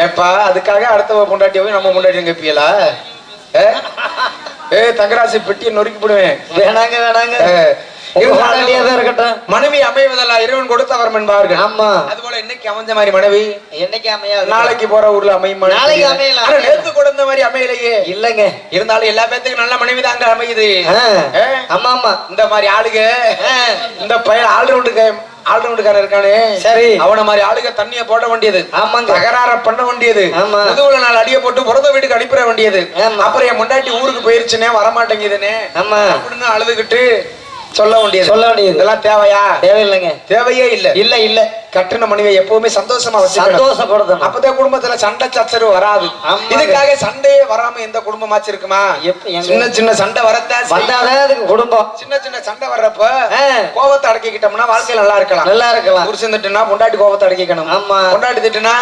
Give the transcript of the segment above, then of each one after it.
ஏப்பா அதுக்காக அடுத்த பொண்டாட்டி போய் நம்ம பொண்டாட்டி கேப்பியலா? ஏ? தங்கராசி பெட்டியை நொறுக்கி போடுவேன். வேணாங்க வேணாங்க. பொண்டாட்டியா இருக்கட்டும். மனைவி அமைவதல்ல இறைவன் கொடுத்தவரம் என்பார்கள் ஆமா. அதுபோல இன்னைக்கு அமைஞ்ச மாதிரி மனைவி? என்னைக்கு அமையாது? நாளைக்கு போற ஊர்ல அமையுமா நாளைக்கு அமையலாம். ஆனா நேத்து கொடுத்த மாதிரி அமையலையே. இல்லங்க. இருந்தாலும் எல்லா பேத்துக்கும் நல்ல மனைவி தாங்க அமையுது. ஆமா ஆமா. இந்த மாதிரி ஆளுங்க இந்த பையன் ஆல்ரவுண்டுக்கு ஆல்ரவுண்டுக்காரன் இருக்கானே. சரி. அவன மாதிரி ஆளுங்க தண்ணிய போட வேண்டியது. ஆமாங்க. தகராற பண்ண வேண்டியது. ஆமா. முதுகுல நாள் அடிய போட்டு பிறந்த வீட்டுக்கு அனுப்பிட வேண்டியது. ஆமா. அப்புறம் என் முண்டாட்டி ஊருக்கு போயிருச்சுனே வரமாட்டேங்குதுனே ஆமா. அப்படின்னு அழுதுகிட்டு சொல்ல வேண்டியது. சொல்ல வேண்டியது. இதெல்லாம் தேவையா? தேவையில்லைங்க. தேவையே இல்ல. இல்ல இல்ல. கட்டுன மனைவியை எப்பவுமே சந்தோஷமா வச்சுக்கணும். சந்தோஷப்படுத்தணும். அப்பதான் குடும்பத்துல சண்டை சச்சரவு வராது. இதுக்காக சண்டையே வராம எந்த குடும்பமாச்சு இருக்குமா? சின்ன சின்ன சண்டை வரத்தான் அதுக்கு குடும்பம். சின்ன சின்ன சண்டை வர்றப்ப கோபத்தை அடக்கிக்கிட்டோம்னா வாழ்க்கை நல்லா இருக்கலாம். நல்லா இருக்கலாம். புருஷன் திட்டுனா பொண்டாட்டி கோபத்தை அடக்கிக்கணும். ஆமா. பொண்டாட்டி திட்டுனா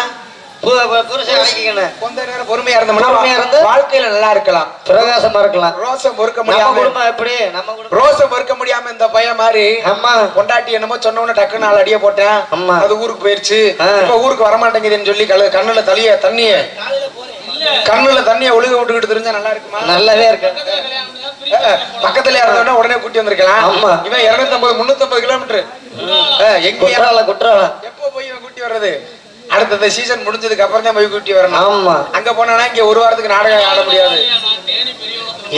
கொஞ்ச நேரம் பொறுமையா இருந்தோம்னா பொறுமையா இருந்து வாழ்க்கையில நல்லா இருக்கலாம். பிரகாசமா இருக்கலாம். ரோசம் பொறுக்க முடியாம எப்படி? நம்ம குடும்பம் ரோசம் பொறுக்க முடியாம இந்த பையன் மாதிரி ஆமா பொண்டாட்டி என்னமோ சொன்ன நாலு அடிய போட்டேன். ஆமா. அது ஊருக்கு போயிருச்சு. இப்ப ஊருக்கு வர மாட்டேங்குதுன்னு சொல்லி கண்ணுல தலிய தண்ணிய கண்ணுல தண்ணிய ஒழுக விட்டுக்கிட்டு தெரிஞ்சா நல்லா இருக்குமா? நல்லாவே இருக்கு. பக்கத்துல இருந்தோம்னா உடனே கூட்டி வந்திருக்கலாம். ஆமா. இவன் இருநூத்தி ஐம்பது முன்னூத்தி ஐம்பது கிலோமீட்டர் எங்க குற்றால குற்றாலம். எப்போ போய் இவன் கூட்டி வர்றது? அடுத்த சீசன் முடிஞ்சதுக்கு அப்புறம் தான் போய் கூட்டி வரணும். ஆமா. அங்க போனா இங்க ஒரு வாரத்துக்கு நாடகம் ஆட முடியாது.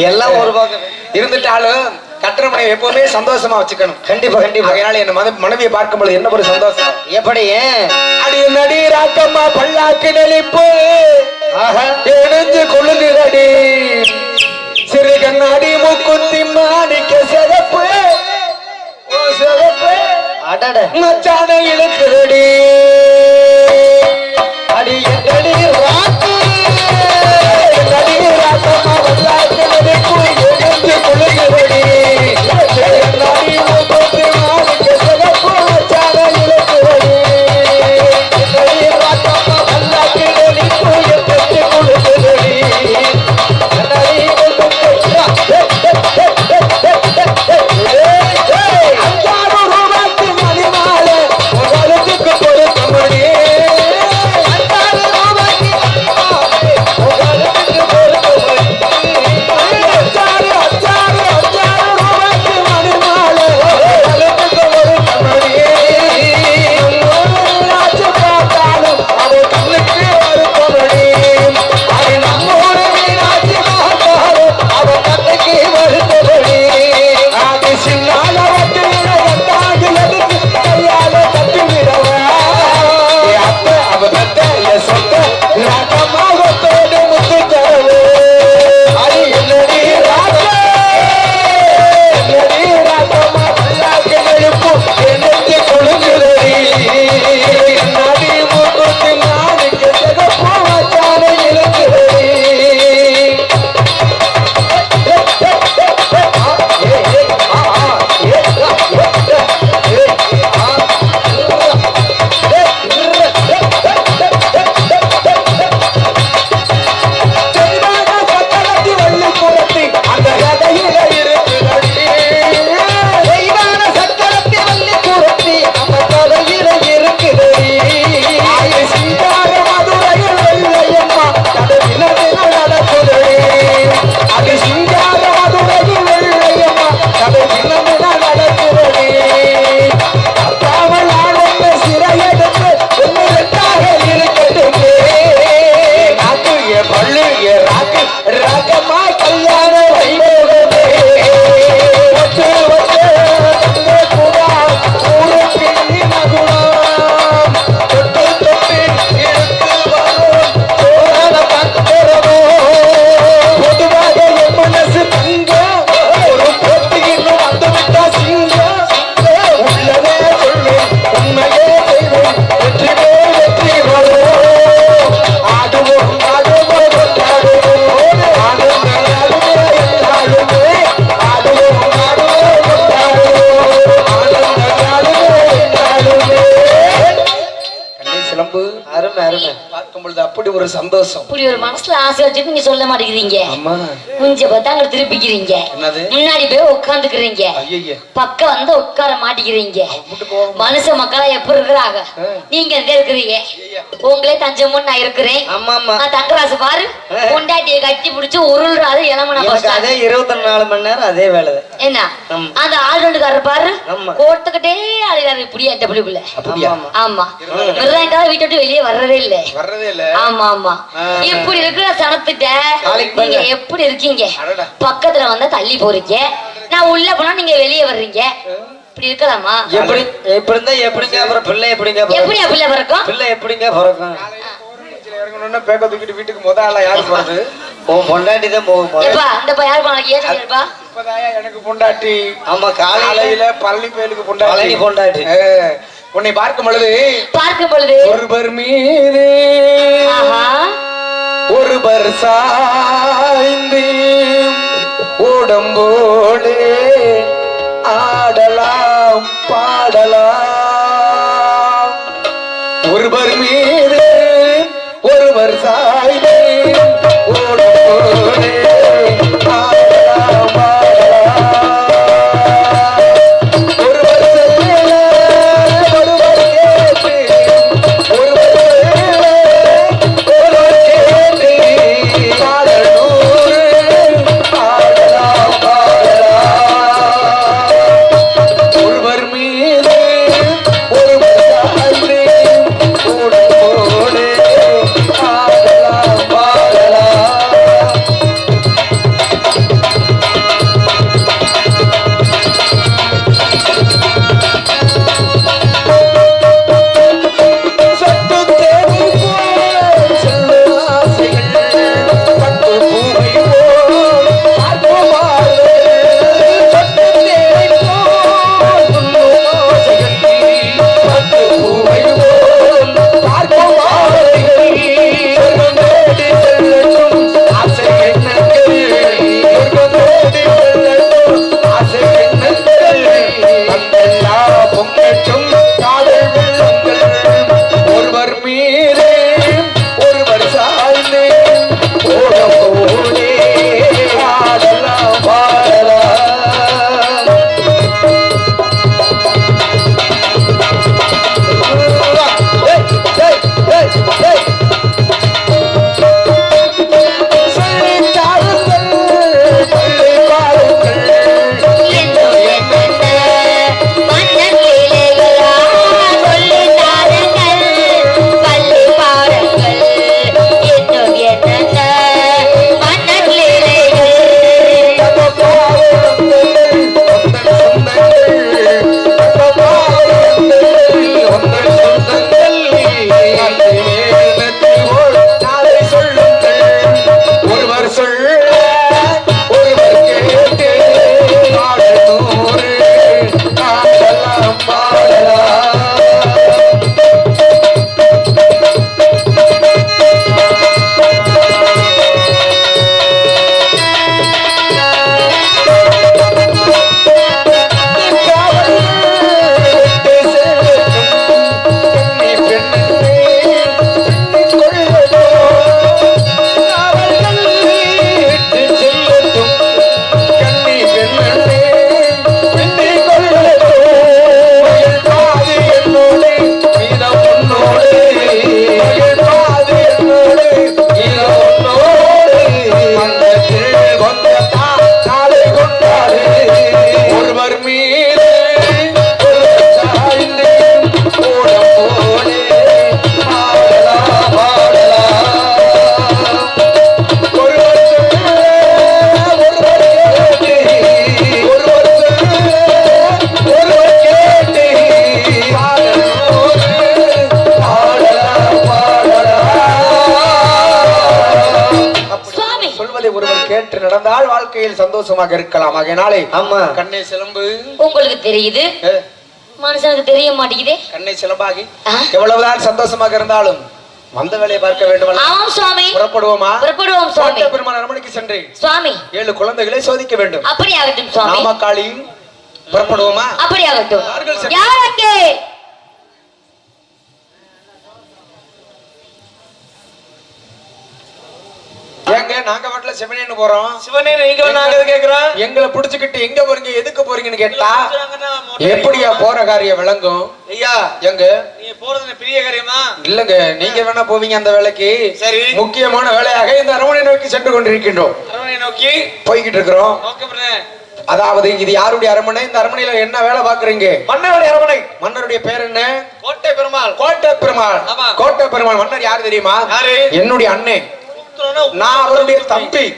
எல்லாம் ஒரு பக்கம். இருந்துட்டாலும் கட்டுற மனைவி எப்பவுமே சந்தோஷமா வச்சுக்கணும். கண்டிப்பா கண்டிப்பா. அதனால என்ன மத மனைவியை பார்க்கும்போது என்ன ஒரு சந்தோஷம்? எப்படி அடி நடி ராக்கம்மா பல்லாக்கு நெளிப்பு. எழுந்து கொள்ளுகிறடி சிறு கண்ணாடி மூக்குத்தி மாணிக்க சிறப்பு சிறப்பு அடட. மச்சான இழுக்குறடி பார்க்கும் பொழுது அப்படி ஒரு சந்தோஷம். இப்படி ஒரு மனசுல ஆசை வச்சுட்டு நீங்க சொல்ல மாட்டேங்கிறீங்க. அம்மா. பார்த்தா அங்க திருப்பிக்கிறீங்க. முன்னாடி போய் உட்காந்துக்கிறீங்க பக்கம் வந்து உட்கார மாட்டேங்கிறீங்க. மனுஷ மக்களா எப்படி இருக்கிறாங்க. நீங்க எங்க இருக்கிறீங்க? உங்களே தஞ்சமும் நான் இருக்கிறேன். ஆமா ஆமா தங்கராசு பாரு. ஆ. பொண்டாட்டியை கட்டி பிடிச்சு உருள்றாரு இளமன அதே இருபத்தி நாலு மணி நேரம் அதே வேலை. என்ன. அந்த ஆள்ரவுண்டுக்காரர் பாரு. கோர்த்துக்கிட்டே அழுகாரு இப்படி என் பிள்ளை பிள்ளை அப்படியா? ஆமா, ஆமா வீட்டை விட்டு வெளியே வர்றதே இல்ல. இல்ல. ஆமா ஆமா. இப்படி இருக்கிற சனத்திட்ட நாளைக்கு நீங்க. எப்படி இருக்கீங்க? அடடா. பக்கத்துல வந்தா தள்ளி போறீங்க. நான் உள்ள போனா நீங்க வெளியே வர்றீங்க. இப்படி இருக்கலாமா? எப்படி எப்படி இருந்தா எப்படிங்க? அப்புறம் பிள்ளை எப்படிங்க? எப்படி பிறக்கும்? பிள்ளை பிறக்கும்? பிள்ளை எப்படிங்க பிறக்கும்? இறங்கணும்னா பேக்க தூக்கிட்டு வீட்டுக்கு முத ஆளா யாரு போறது உன் பொண்டாட்டி தான் போகும் இந்த பா? யார் ஏன் இருப்பா இப்பதாயா எனக்கு பொண்டாட்டி. ஆமா காலையில காலையில பழனி கோயிலுக்கு பொண்டாட்டி. பழனி பொண்டாட்டி. உன்னை பார்க்கும் பொழுது பார்க்கும் பொழுது ஒருவர் மீது ஆஹா. ஒருவர் சாய்ந்து உடம்போடு ஆடலாம் பாடலாம். கேட்டு நடந்தால் வாழ்க்கையில் சந்தோஷமாக இருக்கலாம். ஆகையினாலே ஆமா. கண்ணை சிலம்பு. உங்களுக்கு தெரியுது? மனுஷனுக்கு தெரிய மாட்டேங்குதே. கண்ணை சிலம்பாகி? எவ்வளவுதான் சந்தோஷமாக இருந்தாலும் வந்த வேலையை பார்க்க வேண்டும் ஆமாம் சுவாமி. புறப்படுவோமா? புறப்படுவோம் சுவாமி. கோட்டை பெருமான் அரண்மனைக்கு சென்று சுவாமி. ஏழு குழந்தைகளை சோதிக்க வேண்டும். அப்படி ஆகட்டும் சுவாமி. நாமக்காளி புறப்படுவோமா? அப்படி ஆகட்டும் யார் அங்கே? எங்க நாங்க வாட்டில சிவனேன்னு போறோம். சிவனே நீங்க நாங்க கேக்குறோம்? எங்களை புடிச்சுக்கிட்டு எங்க போறீங்க எதுக்கு போறீங்கன்னு கேட்டா எப்படியா போற காரியம் விளங்கும்? ஐயா எங்க? நீங்க போறது பெரிய காரியமா? இல்லங்க நீங்க வேணா போவீங்க அந்த வேலைக்கு. சரி. முக்கியமான வேலையாக இந்த அரண்மனை நோக்கி சென்று கொண்டிருக்கின்றோம். அரவணை நோக்கி போய்கிட்டு இருக்கிறோம். அதாவது இது யாருடைய அரண்மனை? இந்த அரண்மனையில என்ன வேலை பாக்குறீங்க மன்னருடைய அரவணை மன்னருடைய பேர் என்ன? கோட்டை பெருமாள் கோட்டை பெருமாள் ஆமா. கோட்டை பெருமாள் மன்னர் யாரு தெரியுமா? யாரு? என்னுடைய அண்ணன் நான் அவருடைய தம்பி.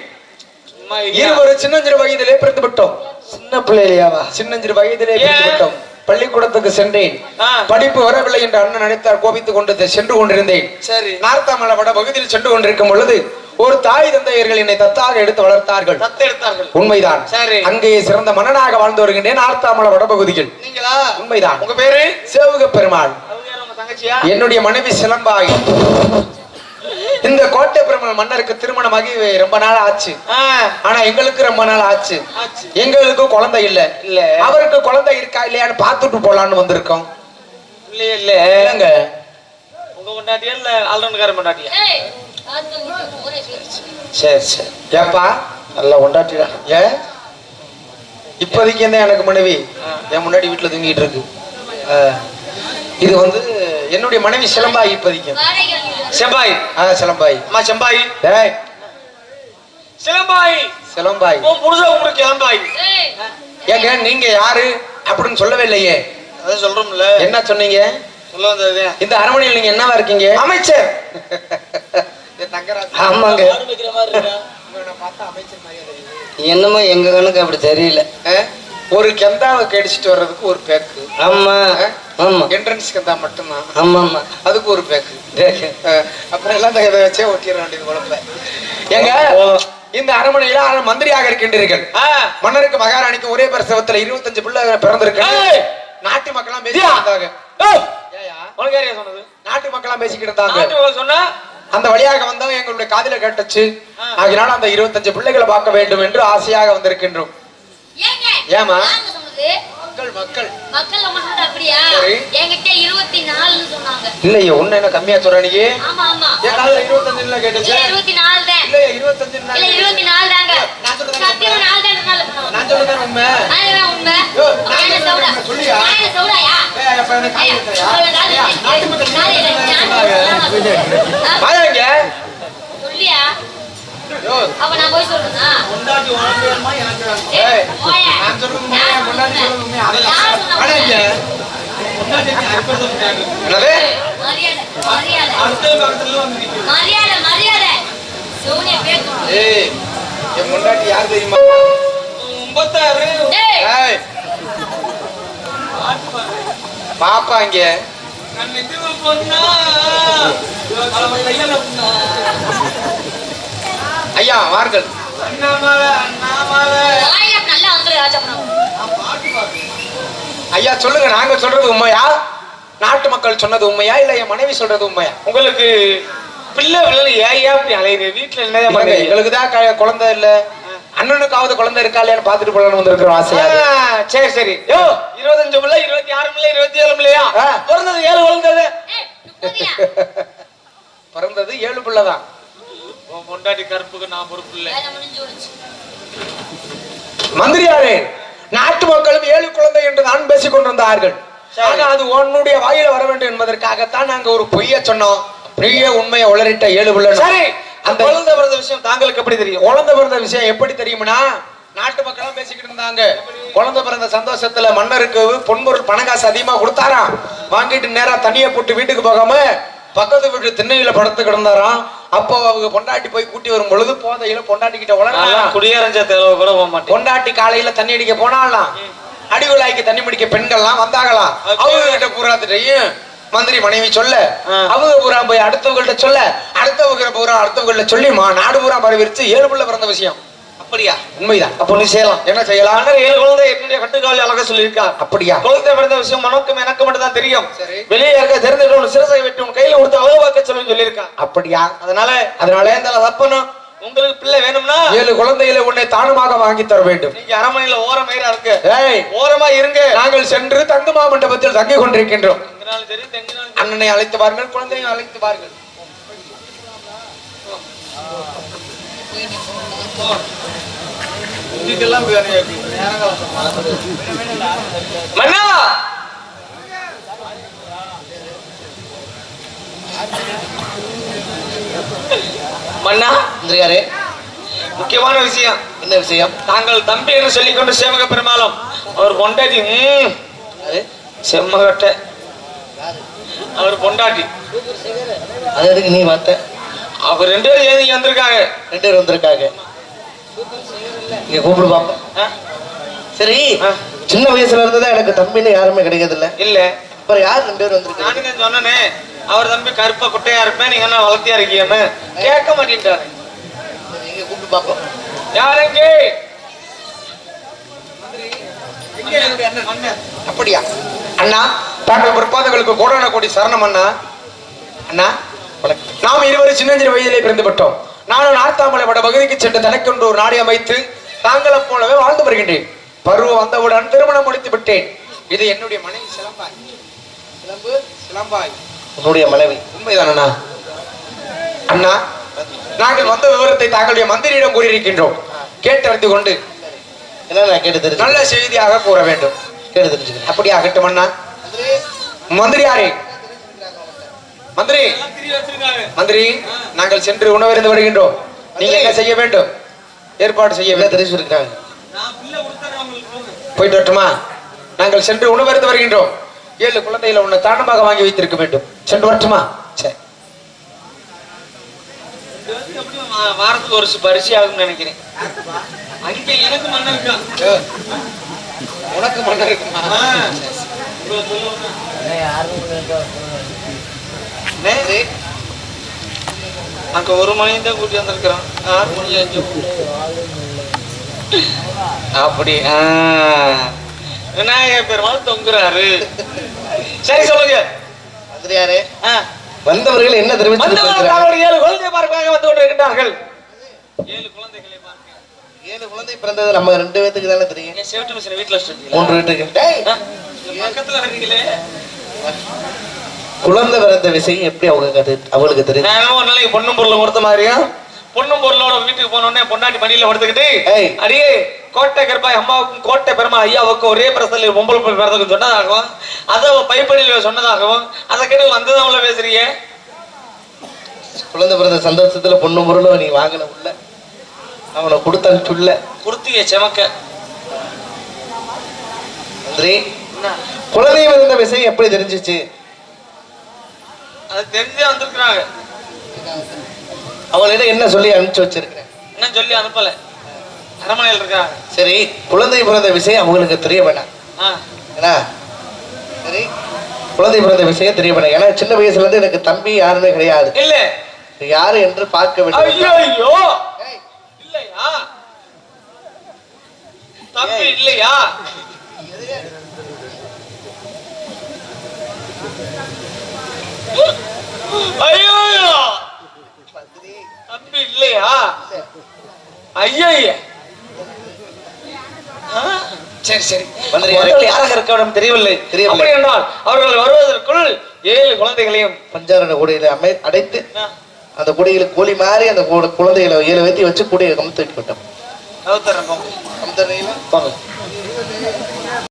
சும்மா ஐயா. இருவரு சின்னஞ்சிறு வயதிலே பிறந்து விட்டோம். சின்ன பிள்ளைலையாவா சின்னஞ்சிறு வயதிலே பிறந்து? விட்டோம். பள்ளிக்கூடத்துக்கு சென்றேன். படிப்பு வரவில்லை என்று அண்ணன் நினைத்தார். கோபித்துக் கொண்டு சென்று கொண்டிருந்தேன். சரி. நார்த்தாமலை வட பகுதியில் சென்று கொண்டிருக்கும் பொழுது ஒரு தாய் தந்தையர்கள் என்னை தத்தாக எடுத்து வளர்த்தார்கள். தத்தெடுத்தார்கள். உண்மைதான். சரி. அங்கேயே சிறந்த மன்னனாக வாழ்ந்து வருகின்றேன் நார்த்தாமலை வட பகுதியில். நீங்களா? உண்மைதான். உங்க பேரு? சேவுக பெருமாள். என்னுடைய மனைவி சிலம்பாய். இந்த கோட்டை பெருமாள் மன்னருக்கு திருமணமாகி ரொம்ப நாள் ஆச்சு. ஆனா எங்களுக்கு ரொம்ப நாள் ஆச்சு. எங்களுக்கு குழந்தை இல்ல. இல்ல. அவருக்கு குழந்தை இருக்கா இல்லையான்னு பார்த்துட்டு போலான்னு வந்திருக்கோம். இல்லையே இல்ல இல்லங்க உங்க பொண்டாட்டியா இல்ல ஒரே பேச்சு. சரி சரி. ஏப்பா? நல்லா கொண்டாட்டிடா. ஏ? இப்போதைக்கு என்ன எனக்கு மனைவி? என் முன்னாடி வீட்டுல தூங்கிட்டு இருக்கு. இது வந்து என்னுடைய மனைவி சிலம்பாய் இப்போதைக்கு செம்பாய். ஆ சிலம்பாய். அம்மா செம்பாய். டேய். சிலம்பாய். சிலம்பாய். உன் புருஷன் உங்களுக்கு கிளம்பாய் ஏங்க நீங்க யாரு? அப்படின்னு சொல்லவே இல்லையே. அதான் சொல்றோம்ல. என்ன சொன்னீங்க? சொல்ல வந்தது. இந்த அரண்மனையில் நீங்க என்னவா இருக்கீங்க? அமைச்சர். ஆமாங்க. என்னமோ எங்க கணக்கு அப்படி தெரியல. ஒரு கெந்தாவை கடிச்சிட்டு வர்றதுக்கு ஒரு பேக்கு. ஆமா ஆமா. என்ட்ரன்ஸ் கெந்தா மட்டும்தான் ஆமா ஆமா. அதுக்கு ஒரு பேக்கு. அப்புறம் எல்லாம் இதை வச்சே ஒட்டிட வேண்டியது குழப்ப. ஏங்க இந்த அரண்மனையில மந்திரியாக இருக்கின்றீர்கள் மன்னருக்கு மகாராணிக்கு ஒரே பிரசவத்துல இருபத்தஞ்சு பிள்ளை பிறந்திருக்கு! நாட்டு மக்கள்லாம் தியா! பேசிக்கிட்டு இருந்தாங்க. ஏய், ஏயா? உனக்கு யாரையா சொன்னது? நாட்டு மக்கள்லாம் பேசிக்கிட்டு இருந்தாங்க. சொன்னா? அந்த வழியாக வந்தவங்க எங்களுடைய காதில கேட்டுச்சு. அதனால அந்த இருபத்தஞ்சு பிள்ளைகளை பார்க்க வேண்டும் என்று ஆசையாக வந்திருக்கின்றோம். சொன்னது? மக்கள் மக்கள். மக்கள் நம்ம சொன்னது அப்படியா? சரி. என்கிட்ட இருபத்தி நாலுன்னு சொன்னாங்க. இல்லையே ஒண்ணு என்ன கம்மியா சொல்ற நீ? ஆமா ஆமா. என் கேட்டுச்சு. இருபத்தி நாலு தான். இருபத்தஞ்சு இல்ல இருபத்தி நாலு தாங்க. நான் சொல்றது சத்தியம் நாலு தான் நான் உண்மை? உண்மை? நான் சொல்லியா? நான் ஏய், அப்ப எனக்கு. நாட்டு மக்கள். நான் அப்ப நான் போய் சொல்றேனா? பொண்டாட்டி உனக்கு வேணுமா எனக்கு வேணுமா? ஏய், போயா. நான் சொல்றது உண்மையா, யார் முன்னாடி சொன்னது? சொல்றது உண்மையா? அதெல்லாம் யார் சொன்னது? வாயாங்க. பொண்டாட்டி எனக்கு எப்ப சொல்லிட்டாங்க? என்னது? மரியாதை மரியாதை. அடுத்த பக்கத்துல வந்து நிக்குது. மரியாதை மரியாதை. சோனியா பேசணும் ஏய், என் முன்னாடி யார் தெரியுமா? முப்பத்தாறு டேய் ஏய், பாப்பா இங்க. நான் நெத்தில பொண்ணா அவன் கையில பொண்ணா. ஐயா வார்கள் ஐயா சொல்லுங்க நாங்க சொல்றது உண்மையா? நாட்டு மக்கள் சொன்னது உண்மையா? இல்ல என் மனைவி சொல்றது உண்மையா? உங்களுக்கு பிள்ளை பிள்ளை ஏன் அப்படி அலையுது? வீட்டுல என்ன எங்களுக்கு தான் குழந்தை இல்ல. அண்ணனுக்காவது குழந்தை இருக்கா இல்லையான்னு பாத்துட்டு போலான்னு வந்திருக்கிறோம் ஆசையா? சரி சரி. யோ இருபத்தஞ்சு பிள்ளை இருபத்தி ஆறு பிள்ளை இருபத்தி ஏழு பிள்ளையா. பிறந்தது ஏழு ஏய் முப்பதியா பிறந்தது ஏழு பிள்ளைதான். உன் பொண்டாட்டி கருப்புக்கு நான் பொறுப்பு இல்லை. மந்திரியாரே நாட்டு மக்களும் ஏழு குழந்தை என்று தான் பேசிக் கொண்டிருந்தார்கள். ஆனா அது உன்னுடைய வாயில வர வேண்டும் என்பதற்காகத்தான் நாங்க ஒரு பொய்ய சொன்னோம். பெரிய உண்மையை உளறிட்ட ஏழு பிள்ளை சரி. அந்த குழந்தை பிறந்த விஷயம் தாங்களுக்கு எப்படி தெரியும்? குழந்தை பிறந்த விஷயம் எப்படி தெரியும்னா நாட்டு மக்களும் பேசிக்கிட்டு இருந்தாங்க. குழந்தை பிறந்த சந்தோஷத்துல மன்னருக்கு பொன்பொருள் பணங்காசு அதிகமா கொடுத்தாராம். வாங்கிட்டு நேரா தண்ணியை போட்டு வீட்டுக்கு போகாம பக்கத்து வீட்டு திண்ணையில படுத்து கிடந்தாராம். அப்போ அவங்க பொண்டாட்டி போய் கூட்டி வரும் பொழுது போதையில பொண்டாட்டி கிட்ட உளறாராம் குடியரஞ்ச தெருவு கூட போக மாட்டேன். பொண்டாட்டி காலையில தண்ணி அடிக்க போனாலாம் அடிகுழாய்க்கு தண்ணி பிடிக்க பெண்கள்லாம் வந்தாங்களாம். அவங்க கிட்ட பூராத்திட்டையும் மந்திரி மனைவி சொல்ல. அவங்க பூரா போய் அடுத்தவங்கள்ட்ட சொல்ல அடுத்தவங்க பூரா அடுத்தவங்கள்ட்ட சொல்லி மா நாடு பூரா பரவிருச்சு ஏழு பிள்ளை பிறந்த விஷயம். அப்படியா? உண்மைதான். அப்போ நீ செய்யலாம். என்ன செய்யலாம்? ஏழு குழந்தை என்னுடைய கட்டுக்காவலி அழகா சொல்லியிருக்கா அப்படியா? குழந்தை பிறந்த விஷயம் மனக்கும் எனக்கு மட்டும் தான் தெரியும். வெளியே இருக்க தெரிஞ்சுட்டு உன் சிரசை வெட்டி உன் கையில கொடுத்து அழகு பார்க்க சொல்லி சொல்லியிருக்கா அப்படியா? அதனால அதனால இந்த தப்பனும் உங்களுக்கு பிள்ளை வேணும்னா ஏழு குழந்தைகளை உன்னை தானுமாக வாங்கி தர வேண்டும். நீங்க அரண்மனையில ஓரம் இருக்கு. ஏய். ஓரமா இருங்க. நாங்கள் சென்று தங்குமா மண்டபத்தில் தங்கி கொண்டிருக்கின்றோம். அண்ணனை அழைத்து பாருங்கள் குழந்தையும் அழைத்து பாருங்கள் மன்னா! மன்னா மந்திரியாரே முக்கியமான விஷயம். என்ன விஷயம்? தாங்கள் தம்பி என்று சொல்லிக்கொண்டு சேமக பெருமாளும் அவர் பொண்டாட்டி செம்மகட்ட. அவர் பொண்டாட்டி. அது எதுக்கு நீ பார்த்த. அவர் ரெண்டு பேரும் ஏன் வந்திருக்காங்க? ரெண்டு பேர் வந்திருக்காங்க. இங்க கூப்பிடு பாப்போம் ஆ? சரி. சின்ன வயசுல இருந்துதான் எனக்கு தம்பின்னு யாருமே கிடைக்கிறது இல்ல. இல்ல அப்புறம் யார் ரெண்டு பேர் வந்திருக்காங்க? நானும் தான் சொன்னனே. அவர் தம்பி கருப்பா குட்டையா இருப்பேன் நீங்க என்ன வளர்த்தியா இருக்கீங்கன்னு. கேட்க மாட்டேன்ட்டாரு. நீங்க கூப்பிட்டு பாப்போம். யாருங்க அப்படியா? அண்ணா தாங்கள் பிற்பாதங்களுக்கு கோடான கோடி சரணம் அண்ணா. அண்ணா நாம் இருவரும் சின்னஞ்சிறு வயதிலே பிறந்து விட்டோம். நானும் நார்த்தாமலை வட பகுதிக்கு சென்று தனக்கென்று ஒரு நாடி அமைத்து தாங்களைப் போலவே வாழ்ந்து வருகின்றேன். பருவம் வந்தவுடன் திருமணம் முடித்து விட்டேன். இது என்னுடைய மனைவி சிலம்பாய். சிலம்பு சிலம்பாய். உன்னுடைய மனைவி. உண்மைதான் அண்ணா. அண்ணா நாங்கள் வந்த விவரத்தை தாங்களுடைய மந்திரியிடம் கூறியிருக்கின்றோம். கேட்டறிந்து கொண்டு. கேட்டு தெரிஞ்சு நல்ல செய்தியாக கூற வேண்டும். கேட்டு தெரிஞ்சுக்கிறேன் அப்படி ஆகட்டும் அண்ணா மந்திரியாரே மந்திரி. மந்திரி நாங்கள் சென்று உணவருந்து வருகின்றோம் நீங்க என்ன செய்ய வேண்டும்? ஏற்பாடு செய்ய வேண்டும் தெரிஞ்சு இருக்காங்க போயிட்டு வரட்டுமா? நாங்கள் சென்று உணவருந்து வருகின்றோம். ஏழு குழந்தைகளை உன்னை தாண்டமாக வாங்கி வைத்திருக்க வேண்டும். சென்று வரட்டுமா? சரி. வாரத்துக்கு ஒரு பரிசு ஆகும்னு நினைக்கிறேன். அங்க எனக்கு மண்ண இருக்கா? உனக்கு மன்னர் இருக்குமா. அங்க ஒரு மணி தான் கூட்டி வந்திருக்கிறான் ஆறு மணி அஞ்சு அப்படி ஆ. விநாயகர் பெருமாள் தொங்குறாரு. சரி சொல்லுங்க. மந்திரியாரே. வந்தவர்கள் என்ன தெரிவித்து ஏழு குழந்தை பார்ப்பாக வந்து கொண்டிருக்கின்றார்கள். ஏழு குழந்தைகளை பார்க்க. ஏழு குழந்தை பிறந்தது நம்ம ரெண்டு பேத்துக்கு தானே தெரியும். சேவட்டு மிஷினை வீட்டுல மூன்று வீட்டுக்கு. டேய், பக்கத்துல இருக்கீங்களே. குழந்தை பிறந்த விஷயம் எப்படி அவங்க அவளுக்கு தெரியும்? ஒரு நாளைக்கு பொண்ணும் பொருளும் கொடுத்த மாதிரியா? பொண்ணும் பொருளோட வீட்டுக்கு போனோடனே பொண்டாட்டி மடியில படுத்துக்கிட்டு. அடியே கோட்டை கருப்பாய் அம்மாவுக்கும் கோட்டை பெருமா ஐயாவுக்கும் ஒரே பிரசல பொம்பளை பிறந்ததுக்கு சொன்னதாகவும் அதை அவ பைப்படியில் சொன்னதாகவும் அதை கேட்டு வந்துதான் அவள பேசுறீங்க? குழந்தை பிறந்த சந்தோஷத்துல பொண்ணு பொருளும் நீ வாங்கின உள்ள. அவனை கொடுத்த சுள்ள குடுத்திய செமக்க. குழந்தை பிறந்த விஷயம் எப்படி தெரிஞ்சிச்சு? அது தெரிஞ்சே வந்திருக்கிறாங்க. அவளிடம் என்ன சொல்லி அனுப்பிச்சு வச்சிருக்கிறேன்? இன்னும் சொல்லி அனுப்பல. அரமனையில் இருக்காங்க. சரி குழந்தை பிறந்த விஷயம் அவங்களுக்கு தெரிய ஏன்னா சரி குழந்தை பிறந்த விஷயம் தெரிய வேணாம். ஏன்னா சின்ன வயசுல இருந்து எனக்கு தம்பி யாருமே கிடையாது. இல்ல. யாரு என்று பார்க்க வேண்டும் ஐயோ ஐயோ இல்லையா? தம்பி இல்லையா? ஐயோ! தம்பி இல்லையா? ஐயோ சரி சரி. மந்திரி, வந்தவர்கள் யாராக இருக்க தெரியவில்லை. தெரியவில்லை. என்றால் அவர்கள் வருவதற்குள் ஏழு குழந்தைகளையும் பஞ்சாரண கூடையில அமை அடைத்து அந்த கூடையில கோழி மாதிரி அந்த குழந்தைகளை ஏழு வைத்தி வச்சு கூடையை கமுத்து வைக்க விட்டோம் போங்க